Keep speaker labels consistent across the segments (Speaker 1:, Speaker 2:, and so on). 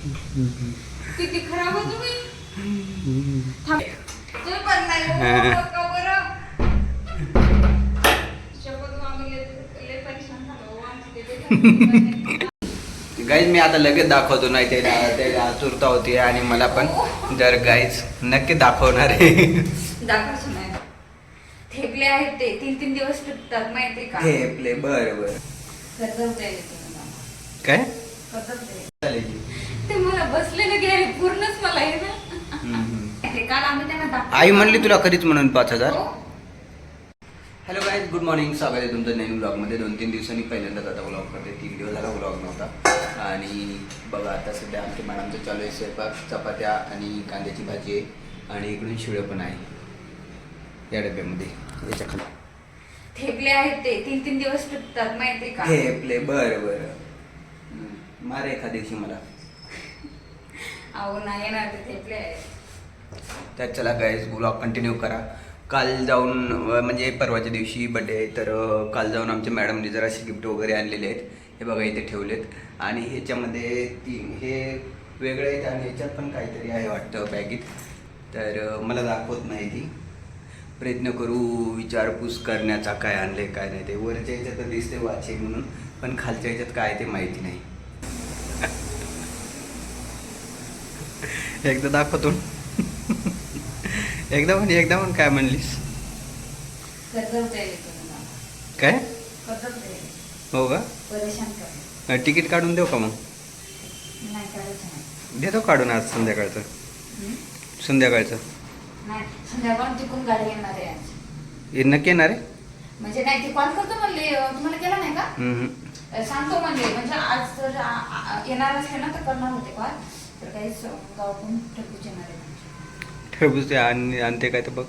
Speaker 1: किती खराब हो तुम्ही? थांब. तुम्ही पण नाही. हो, बघा बरं. शपथ हो, आम्ही लय- लय परेशान झालो हो, आमची ते लय
Speaker 2: गाईज मी आता लगेच दाखवतो नाही ते ते आतुरता होती आणि मला पण जर गाईज नक्की दाखवणार आहे.
Speaker 1: नाही ठेपले आहेत ते. तीन तीन दिवस टिकतात माहिती का?
Speaker 2: हे प्ले बर. बर
Speaker 1: तुम्हाला.
Speaker 2: काय. चालेल की.
Speaker 1: ते मला बसलेलं घ्याय पूर्णच मला आहे ना
Speaker 2: हम्म, हम्म.
Speaker 1: ते काल आम्ही त्यांना दाखवलं.
Speaker 2: आई म्हणली तुला कधीच म्हणून पाच हजार. हॅलो गाईज गुड मॉर्निंग स्वागत आहे तुमचं नवीन ब्लॉगमध्ये दोन तीन दिवसांनी पहिल्यांदाच आता ब्लॉग करते तीन दिवस झाला ब्लॉग नव्हता. आणि बघा आता सध्या आमच्या मॅडमचं चालू आहे स्वयंपाक चपात्या आणि कांद्याची भाजी आहे. आणि इकडून शिळं पण आहे. या डब्यामध्ये. याच्या खाली.
Speaker 1: ठेपले आहेत ते. तीन तीन दिवस टिकतात माहिती का?
Speaker 2: हे प्ले बर. बर. मार एखाद्या दिवशी मला.
Speaker 1: अहो नाही ना ते ठेपले आहेत.
Speaker 2: तर चला गाईज ब्लॉग कंटिन्यू करा. काल जाऊन म्हणजे परवाच्या दिवशी बड्डे आहे तर काल जाऊन आमच्या मॅडमने जराशी गिफ्ट वगैरे आणलेले आहेत. हे बघा इथे ठेवलेत. आणि ह्याच्यामध्ये तीन हे वेगळे आहेत आणि ह्याच्यात पण काहीतरी आहे वाटतं बॅगीत. तर मला दाखवत नाही ती. प्रयत्न करू विचारपूस करण्याचा काय आणले काय नाही ते. वरच्या ह्याच्यात तर दिसते वाचे म्हणून पण खालच्या ह्याच्यात काय ते माहिती नाही. एकदा दाखवतो. एकदा म्हण एकदा म्हण काय म्हणलीस. काय. हो का?
Speaker 1: परेशान कर
Speaker 2: अं, तिकीट काढून देऊ का मग? देतो काढून आज संध्याकाळचं? संध्याकाळचं.
Speaker 1: नाही संध्याकाळ तिकून गाडी येणार आहे आज.
Speaker 2: नक्की येणार आहे?
Speaker 1: म्हणजे नाही ते कॉल करतो म्हणले तुम्हाला केला नाही का? सांगतो म्हणले म्हणजे आज जर येणार असले ना तर करणार होते कॉल तर काहीच येणार आहे
Speaker 2: टरबूज ते आणि आणते काय तर बघ.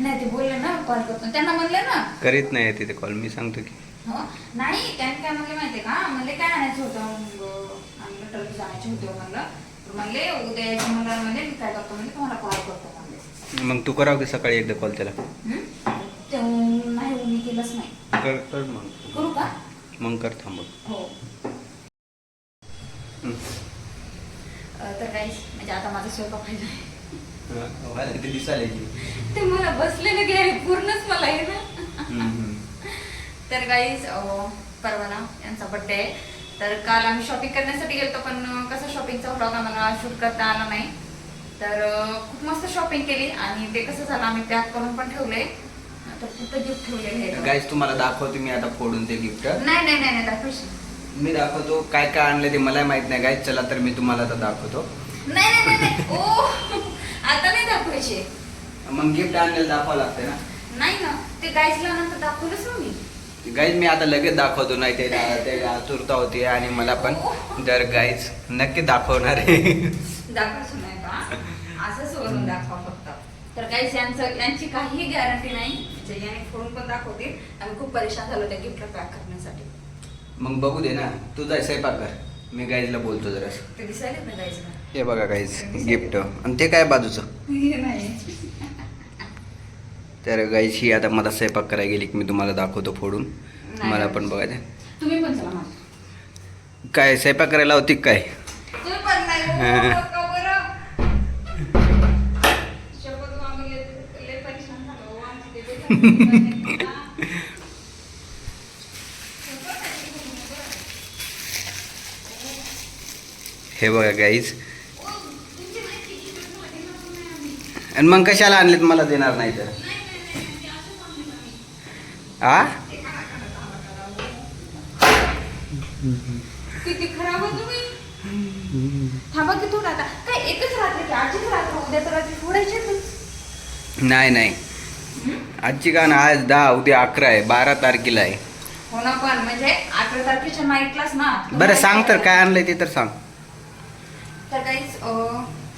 Speaker 1: नाही ते बोलले ना कॉल करतो. त्यांना म्हणले ना.
Speaker 2: करीत नाही तिथे कॉल मी सांगतो की.
Speaker 1: हो? नाही त्यांनी काय म्हणले माहितीये का? म्हणले काय आणायचं होतं? मग आणलं टरबूज आणायचे होते. म्हणलं. तर म्हणले उद्या यायचं म्हणले मी काय करतो? म्हणजे तुम्हाला कॉल करतो. म्हणले.
Speaker 2: मग तू करावं की सकाळी एकदा कॉल त्याला?
Speaker 1: ते नाही मी केलंच नाही.
Speaker 2: कर कर मग.
Speaker 1: करू का?
Speaker 2: मग कर थांब
Speaker 1: हो. तर काहीच म्हणजे आता माझा स्वयंपाक व्हायला आहे.
Speaker 2: मला ते दिसायला की.
Speaker 1: ते मला बसलेलं घ्याय पूर्णच मला आहे ना. तर काहीच परवाना यांचा बड्डे आहे. तर काल आम्ही शॉपिंग करण्यासाठी गेलतो पण कसं शॉपिंगचा व्लॉग आम्हाला शूट करता आला नाही. तर खूप मस्त शॉपिंग केली आणि ते कसं झालं आम्ही पॅक करून पण ठेवले. तर कुठं गिफ्ट ठेवलेले
Speaker 2: गाईज तुम्हाला दाखवतो मी आता फोडून ते गिफ्ट
Speaker 1: नाही नाही नाही नाही दाखवशील.
Speaker 2: मी दाखवतो काय काय आणलं ते मला माहीत नाही. गाईज चला तर मी तुम्हाला आता दाखवतो.
Speaker 1: नाही नाही नाही, नाही. ओ! आता नाही दाखवायचे
Speaker 2: मग गिफ्ट आणलेलं दाखवावं लागतं ना?
Speaker 1: नाही ना ते गायसला नंतर दाखवलंच ना मी.
Speaker 2: गाईज मी आता लगेच दाखवतो नाही ते ते आतुरता होती आणि मला पण जर गाईज नक्की दाखवणार आहे.
Speaker 1: दाखवायचं नाही का? असंच वरून दाखवा फक्त. तर काहीच यांचं यांची काही गॅरंटी नाही. म्हणजे याने फोडून पण दाखवतील. आम्ही खूप परेशान झालो त्या गिफ्ट पॅक करण्यासाठी.
Speaker 2: मग बघू दे ना. तू जाय स्वयंपाक कर. मी गाईजला बोलतो जरा. हे बघा गाईज गिफ्ट आणि ते काय बाजूचं? तर गाईज ही आता मला स्वयंपाक करायला गेली की मी तुम्हाला दाखवतो फोडून. मला पण बघायचं काय स्वयंपाक करायला होती काय
Speaker 1: तुम्ही पण नाही हो,
Speaker 2: हा.
Speaker 1: बघा बरं. शपथ हो, आम्ही लय- लय परेशान झालो हो, आमची ते लय परेशान.
Speaker 2: हे बघा गाईज आणि मग कशाला आणलेत मला देणार नाही तर? आ?
Speaker 1: किती खराब तुम्ही? थांबा की थोडं आता. काय एकच रात्र की आजचीच रात्र उद्या तर रात्री फोडायचे
Speaker 2: नाही नाही. आजची का ना आज दहा उद्या अकरा आहे. बारा तारखेला आहे.
Speaker 1: हो ना पण म्हणजे अकरा तारखेच्या नाईटलाच ना.
Speaker 2: बरं सांग तर काय आणलंय ते तर सांग.
Speaker 1: तर काहीच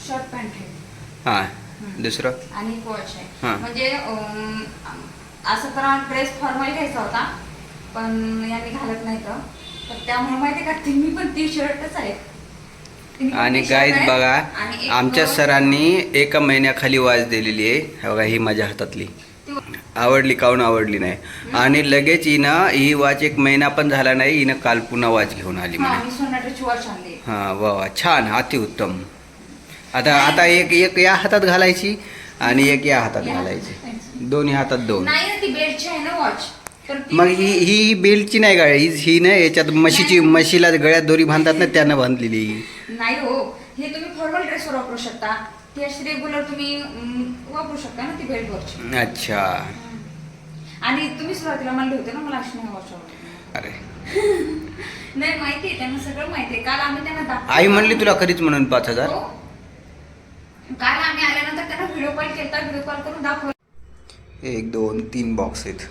Speaker 1: शर्ट पॅन्ट आहे.
Speaker 2: हां दुसरं?
Speaker 1: आणि वॉच आहे.
Speaker 2: हा.
Speaker 1: म्हणजे अं, असं तर ड्रेस फॉर्मल घ्यायचा होता पण यांनी घालत नाही तर. तर त्यामुळे माहिती का तिन्ही पण टी शर्टच तिन्ही पण
Speaker 2: आणि
Speaker 1: t-shirt
Speaker 2: गाईज. बघा
Speaker 1: आणि एक
Speaker 2: आमच्या सरांनी एका महिन्याखाली वाज दिलेली आहे. हे बघा ही माझ्या हातातली. आवडली काहून आवडली नाही? आणि लगेच हिनं ही वॉच एक महिना पण झाला नाही हिनं काल पुन्हा वॉच घेऊन आली
Speaker 1: हा
Speaker 2: म्हणे. हा वा वा छान अतिउत्तम. आता आता एक एक या हातात घालायची आणि एक या हातात घालायची. दोन्ही हातात दोन.
Speaker 1: नाही
Speaker 2: मग ही ही बेल्टची नाही गाडी ही ही ना याच्यात म्हशीची म्हशीला गळ्यात दोरी बांधतात ना त्यानं बांधलेली.
Speaker 1: नाही हो हे तुम्ही फॉर्मल ड्रेसवर वापरू शकता. ती अशी रेग्युलर तुम्ही वापरू शकता ना ती बेल्ट वरची.
Speaker 2: अच्छा.
Speaker 1: आणि तुम्ही सुरुवातीला म्हणले होते ना मला अशी नाही वॉच
Speaker 2: अरे.
Speaker 1: नाही माहिती आहे त्यांना सगळं माहिती आहे. काल आम्ही त्यांना दाखवलं.
Speaker 2: आई म्हणली तुला खरीच म्हणून पाच हजार?
Speaker 1: हो. काल आम्ही आल्यानंतर त्यांना व्हिडिओ कॉल केला व्हिडिओ कॉल करून दाखवलं.
Speaker 2: एक दोन तीन बॉक्स आहेत.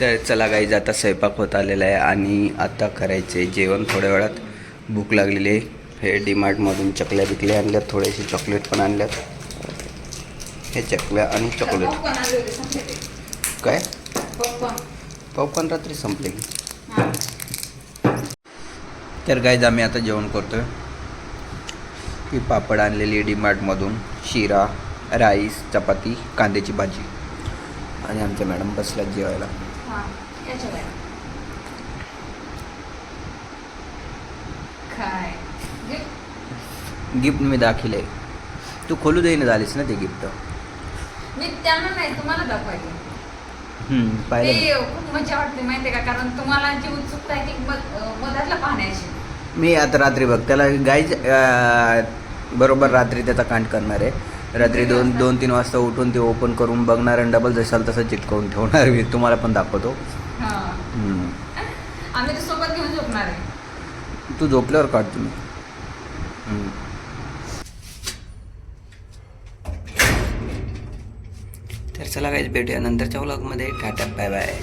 Speaker 2: तर चला काही आता स्वयंपाक होत आलेला आहे आणि आता करायचं आहे जेवण. थोड्या वेळात भूक लागलेली आहे. हे डीमार्टमधून चकल्या बिकल्या आणल्यात थोडेसे चॉकलेट पण आणल्यात. हे चकल्या आणि चॉकलेट काय?
Speaker 1: पॉपकॉर्न
Speaker 2: रात्री संपले. की. तर गाईज आम्ही आता जेवण करतोय. ही पापड आणलेली डी मार्टमधून शिरा राईस चपाती कांद्याची भाजी. आणि आमच्या मॅडम बसल्यात जेवायला.
Speaker 1: हा याच्या बाहेर. काय? गिफ्ट
Speaker 2: गिफ्ट मी दाखिले. तू खोलू देईन झालीस ना ते गिफ्ट
Speaker 1: मी त्यांना नाही तुम्हाला दाखवायचे.
Speaker 2: पाहिलं
Speaker 1: ते खूप मजा वाटते माहितीये का? कारण तुम्हाला जी उत्सुकता आहे ती मध- अं, मधातला पाहण्याची.
Speaker 2: ना? मी आता रात्री बघ त्याला गाईज बरोबर रात्री त्याचा कांड करणार आहे. रात्री दोन दोन तीन वाजता उठून ते ओपन करून बघणार आणि डबल जसाल तसं चिटकवून ठेवणार मी. तुम्हाला पण दाखवतो.
Speaker 1: हा. ते
Speaker 2: झोपल्यावर काढ तुम्ही. तर चला काहीच भेटूया नंतरच्या व्लॉगमध्ये टाटा बाय बाय